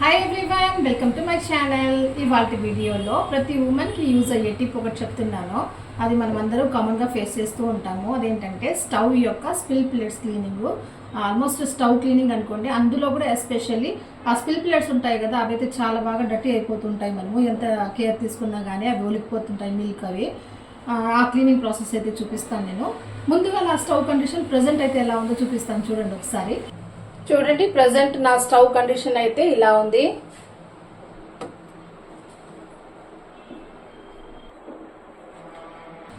Hi everyone welcome to my channel ఇవాళ వీడియోలో ప్రతి ఉమెన్కి యూజ్ అయ్యే టిప్ ఒకటి చెప్తున్నాను. అది మనం అందరూ కామన్గా ఫేస్ చేస్తూ ఉంటాము. అదేంటంటే స్టవ్ యొక్క spill plates cleaning almost stove cleaning అనుకోండి. అందులో కూడా ఎస్పెషల్లీ ఆ స్పిల్ ప్లేట్స్ ఉంటాయి కదా అవి అయితే చాలా బాగా డర్టీ అయిపోతుంటాయి మనము. ఎంత కేర్ తీసుకున్నా కానీ అవి ఒలికిపోతుంటాయి మిల్క్ అవి. ఆ, ఆ క్లీనింగ్ ప్రాసెస్ అయితే చూపిస్తాను నేను. ముందుగా నా స్టవ్ కండిషన్ ప్రజెంట్ అయితే ఎలా ఉందో చూపిస్తాను చూడండి ఒకసారి. చూడండి ప్రజెంట్ నా స్టవ్ కండిషన్ అయితే ఇలా ఉంది.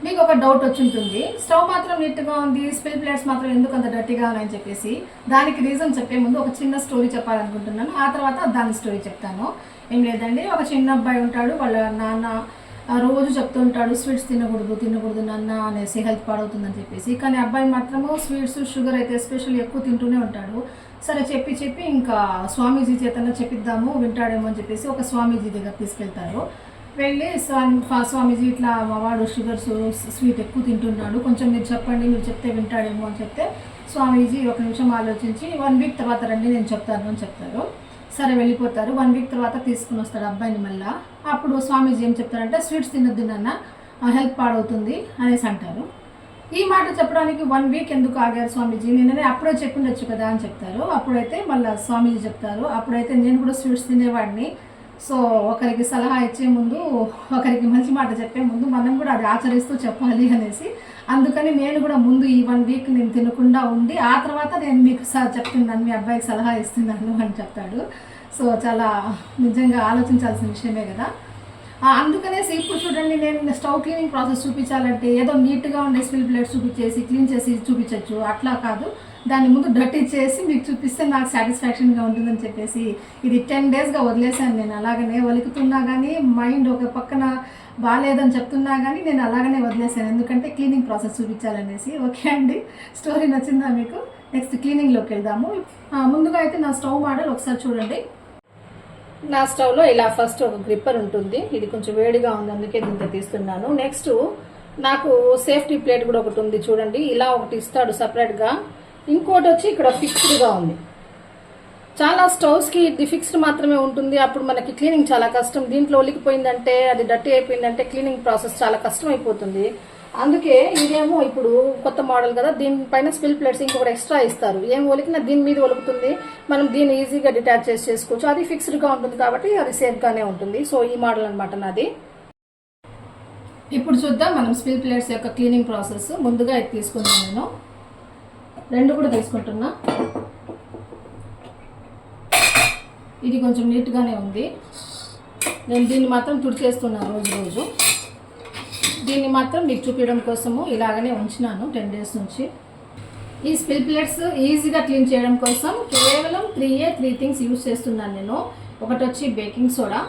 మీకు ఒక డౌట్ వచ్చి ఉంటుంది స్టవ్ మాత్రం నీట్గా ఉంది స్పిల్ ప్లేట్స్ మాత్రం ఎందుకు అంత డర్టీగా ఉన్నాయని చెప్పేసి. దానికి రీజన్ చెప్పే ముందు ఒక చిన్న స్టోరీ చెప్పాలనుకుంటున్నాను. ఆ తర్వాత దాని స్టోరీ చెప్తాను. ఏం లేదండి ఒక చిన్న అబ్బాయి ఉంటాడు వాళ్ళ నాన్న రోజు చెప్తూ ఉంటాడు స్వీట్స్ తినకూడదు తినకూడదు నాన్న అనేసి హెల్త్ పాడవుతుందని చెప్పేసి. కానీ అబ్బాయి మాత్రము స్వీట్స్ షుగర్ అయితే ఎస్పెషల్లీ ఎక్కువ తింటూనే ఉంటాడు. సరే చెప్పి చెప్పి ఇంకా స్వామీజీ చేతన చెప్పిద్దాము వింటాడేమో అని చెప్పేసి ఒక స్వామీజీ దగ్గర తీసుకెళ్తారు. వెళ్ళి స్వామి స్వామీజీ ఇట్లా వాడు షుగర్స్ స్వీట్ ఎక్కువ తింటున్నాడు కొంచెం మీరు చెప్పండి మీరు చెప్తే వింటాడేమో అని చెప్తే స్వామీజీ ఒక నిమిషం ఆలోచించి వన్ వీక్ తర్వాత రండి నేను చెప్తాను అని చెప్తారు. సరే వెళ్ళిపోతారు. వన్ వీక్ తర్వాత తీసుకుని వస్తాడు అబ్బాయిని మళ్ళీ. అప్పుడు స్వామీజీ ఏం చెప్తారంటే స్వీట్స్ తినొద్దు నాన్న హెల్త్ పాడవుతుంది అనేసి అంటారు. ఈ మాట చెప్పడానికి వన్ వీక్ ఎందుకు ఆగారు స్వామీజీ? నిన్ననే అప్పుడే చెప్పుండొచ్చు కదా అని చెప్తారు. అప్పుడైతే మళ్ళీ స్వామీజీ చెప్తారు. అప్పుడైతే నేను కూడా స్వీట్స్ తినేవాడిని. సో ఒకరికి సలహా ఇచ్చే ముందు ఒకరికి మంచి మాట చెప్పే ముందు మనం కూడా అది ఆచరిస్తూ చెప్పాలి అనేసి. అందుకని నేను కూడా ముందు ఈ వన్ వీక్ నేను తినకుండా ఉండి ఆ తర్వాత నేను మీకు స- చెప్తున్నాను మీ అబ్బాయికి సలహా ఇస్తున్నాను అని చెప్తాడు. సో చాలా నిజంగా ఆలోచించాల్సిన విషయమే కదా. అందుకనేసి ఇప్పుడు చూడండి. నేను స్టవ్ క్లీనింగ్ ప్రాసెస్ చూపించాలంటే ఏదో నీట్గా ఉండే స్పిల్ ప్లేట్ చూపించేసి క్లీన్ చేసి చూపించవచ్చు అట్లా కాదు. దాన్ని ముందు డర్టీ చేసి మీకు చూపిస్తే నాకు సాటిస్ఫాక్షన్గా ఉంటుందని చెప్పేసి ఇది టెన్ డేస్గా వదిలేశాను నేను. అలాగనే వలుకుతున్నా కానీ మైండ్ ఒక పక్కన బాగాలేదని చెప్తున్నా కానీ నేను అలాగనే వదిలేశాను. ఎందుకంటే క్లీనింగ్ ప్రాసెస్ చూపించాలనేసి. ఓకే అండి. స్టోరీ నచ్చిందా మీకు? నెక్స్ట్ క్లీనింగ్లోకి వెళ్దాము. ముందుగా అయితే నా స్టవ్ మోడల్ ఒకసారి చూడండి. నా స్టవ్లో ఇలా ఫస్ట్ ఒక గ్రిప్పర్ ఉంటుంది. ఇది కొంచెం వేడిగా ఉంది అందుకే దీంతో తీస్తున్నాను. నెక్స్ట్ నాకు సేఫ్టీ ప్లేట్ కూడా ఒకటి ఉంది చూడండి. ఇలా ఒకటి ఇస్తాడు సపరేట్గా ఇంకోటి వచ్చి ఇక్కడ ఫిక్స్డ్గా ఉంది. చాలా స్టవ్స్కి ఇది ఫిక్స్డ్ మాత్రమే ఉంటుంది. అప్పుడు మనకి క్లీనింగ్ చాలా కష్టం. దీంట్లో ఒలికిపోయిందంటే అది డర్టీ అయిపోయిందంటే క్లీనింగ్ ప్రాసెస్ చాలా కష్టం అయిపోతుంది అందుకే ఇదేమో ఇప్పుడు కొత్త మోడల్ కదా దీనిపైన స్పిల్ ప్లేట్స్ ఇంకొకటి ఎక్స్ట్రా ఇస్తారు. ఏం ఒలికినా దీని మీద ఒలుకుతుంది మనం దీన్ని ఈజీగా డిటాచ్ చేసి చేసుకోవచ్చు. అది ఫిక్స్డ్గా ఉంటుంది కాబట్టి అది సేఫ్గానే ఉంటుంది. సో ఈ మోడల్ అనమాట నాది. ఇప్పుడు చూద్దాం మనం స్పిల్ ప్లేట్స్ యొక్క క్లీనింగ్ ప్రాసెస్. ముందుగా ఇది తీసుకున్నాను నేను. రెండు కూడా తీసుకుంటున్నా. ఇది కొంచెం నీట్గానే ఉంది. నేను దీన్ని మాత్రం తుడిచేస్తున్నాను రోజు రోజు. దీన్ని మాత్రం మీకు చూపించడం కోసము ఇలాగనే ఉంచినాను టెన్ డేస్ నుంచి. ఈ స్పిల్ ప్లేట్స్ ఈజీగా క్లీన్ చేయడం కోసం కేవలం త్రీ ఏ త్రీ థింగ్స్ యూజ్ చేస్తున్నాను నేను. ఒకటి వచ్చి బేకింగ్ సోడా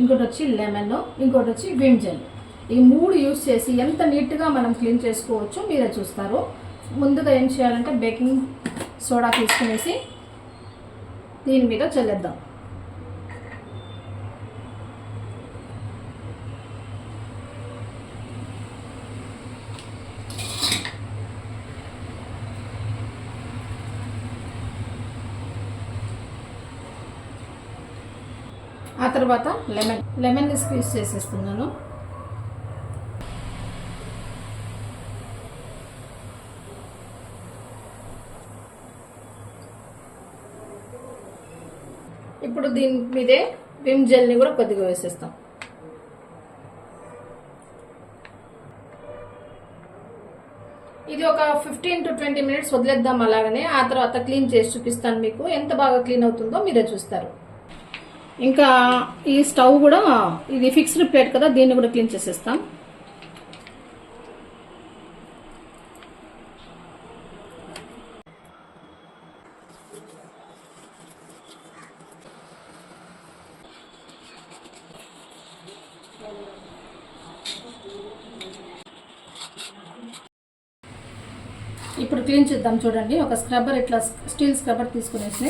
ఇంకోటి వచ్చి లెమన్ ఇంకోటి వచ్చి విమ్ జెల్. ఈ మూడు యూజ్ చేసి ఎంత నీట్గా మనం క్లీన్ చేసుకోవచ్చో మీరే చూస్తారు. ముందుగా ఏం చేయాలంటే బేకింగ్ సోడా తీసుకునేసి దీని మీద చల్లేద్దాం. ఆ తర్వాత లెమన్ లెమన్ స్క్వీజ్ చేసేస్తున్నాను. ఇప్పుడు దీని మీదే విమ్ జెల్ని కూడా కొద్దిగా వేసేస్తాం. ఇది ఒక ఫిఫ్టీన్ టు ట్వంటీ మినిట్స్ వదిలేద్దాం అలాగనే ఆ తర్వాత క్లీన్ చేసి చూపిస్తాను మీకు. ఎంత బాగా క్లీన్ అవుతుందో మీరే చూస్తారు. ఇంకా ఈ స్టవ్ కూడా ఇది ఫిక్స్డ్ ప్లేట్ కదా దీన్ని కూడా క్లీన్ చేసేస్తాం. ఇప్పుడు క్లీన్ చేద్దాం చూడండి. ఒక స్క్రబ్బర్ ఇట్లా స్టీల్ స్క్రబ్బర్ తీసుకునేసి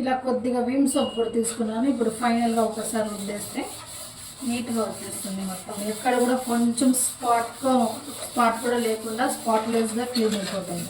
ఇలా కొద్దిగా విమ్ సోప్ కూడా తీసుకున్నాను. ఇప్పుడు ఫైనల్గా ఒకసారి వదిలేస్తే నీట్గా వచ్చేస్తుంది మొత్తం. ఎక్కడ కూడా కొంచెం స్పాట్గా స్పాట్ కూడా లేకుండా స్పాట్లెస్గా క్లీన్ అయిపోతుంది.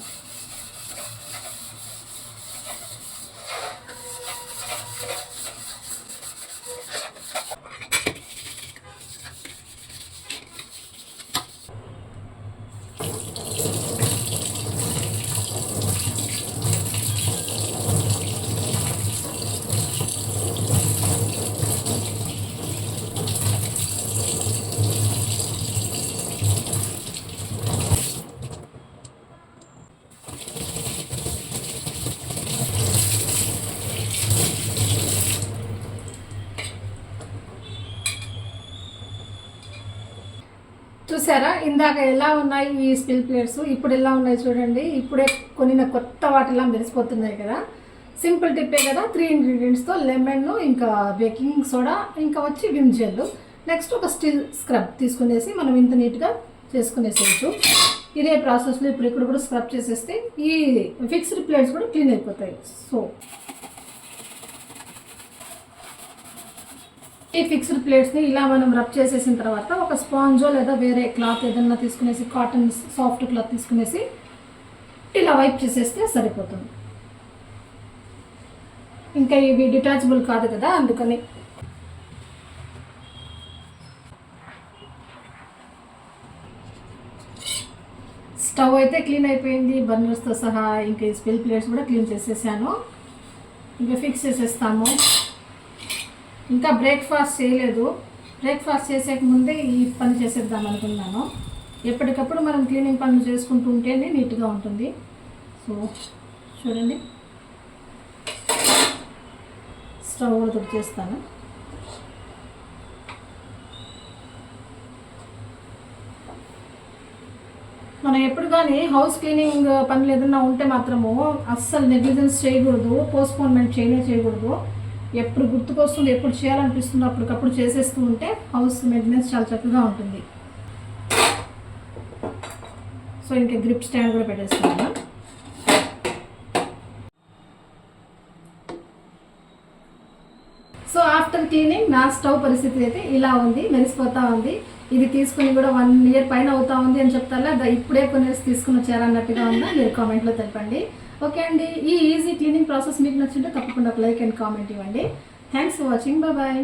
చూసారా? ఇందాక ఎలా ఉన్నాయి ఈ స్పిల్ ప్లేట్స్? ఇప్పుడు ఎలా ఉన్నాయి చూడండి. ఇప్పుడే కొనిన కొత్త వాటిలా మెరిసిపోతున్నాయి కదా. సింపుల్ టిప్పే కదా. త్రీ ఇంగ్రీడియంట్స్తో లెమన్ ఇంకా బేకింగ్ సోడా ఇంకా వచ్చి విమ్ నెక్స్ట్ ఒక స్టిల్ స్క్రబ్ తీసుకునేసి మనం ఇంత నీట్గా చేసుకునేసేయచ్చు. ఇదే ప్రాసెస్లో ఇప్పుడు ఇక్కడ కూడా స్క్రబ్ చేసేస్తే ఈ ఫిక్స్డ్ ప్లేట్స్ కూడా క్లీన్ అయిపోతాయి. సో ఈ ఫిక్స్డ్ ప్లేట్స్ని ఇలా మనం రబ్ చేసేసిన తర్వాత ఒక స్పాంజో లేదా వేరే క్లాత్ ఏదన్నా తీసుకునేసి కాటన్ సాఫ్ట్ క్లాత్ తీసుకునేసి ఇలా వైప్ చేసేస్తే సరిపోతుంది. ఇంకా ఇవి డిటాచబుల్ కాదు కదా అందుకని స్టవ్ అయితే క్లీన్ అయిపోయింది బర్నర్స్తో సహా ఇంకా ఈ స్పిల్ ప్లేట్స్ కూడా క్లీన్ చేసేసాను. ఇంకా ఫిక్స్ చేసేస్తాము. ఇంకా బ్రేక్ఫాస్ట్ చేయలేదు. బ్రేక్ఫాస్ట్ చేసేక ముందే ఈ పని చేసేద్దాం అనుకున్నాను. ఎప్పటికప్పుడు మనం క్లీనింగ్ పనులు చేసుకుంటూ ఉంటేనే నీట్గా ఉంటుంది. సో చూడండి. స్టవ్ కూడా చేస్తాను మనం ఎప్పుడు కానీ హౌస్ క్లీనింగ్ పనులు ఏదైనా ఉంటే మాత్రము అస్సలు నెగ్లిజెన్స్ చేయకూడదు పోస్ట్పోన్మెంట్ చేయనే చేయకూడదు. ఎప్పుడు గుర్తుకొస్తుంది ఎప్పుడు చేయాలనిపిస్తుంది అప్పటికప్పుడు చేసేస్తూ ఉంటే హౌస్ మెయింటెనెన్స్ చాలా చక్కగా ఉంటుంది. సో ఇంకా గ్రిప్ స్టాండ్ కూడా పెట్టేస్తున్నాను సో ఆఫ్టర్ క్లీనింగ్ నా స్టవ్ పరిస్థితి అయితే ఇలా ఉంది మెరిసిపోతూ ఉంది. ఇది తీసుకుని కూడా వన్ ఇయర్ పైన అవుతా ఉంది అని చెప్తారా దా ఇప్పుడే కొన్ని తీసుకుని వచ్చారన్నట్టుగా ఉందా? మీరు కామెంట్లో తెలపండి. ఓకే అండి ఈ ఈజీ క్లీనింగ్ ప్రాసెస్ మీకు నచ్చింటే తప్పకుండా ఒక లైక్ అండ్ కామెంట్ ఇవ్వండి. Thanks for watching bye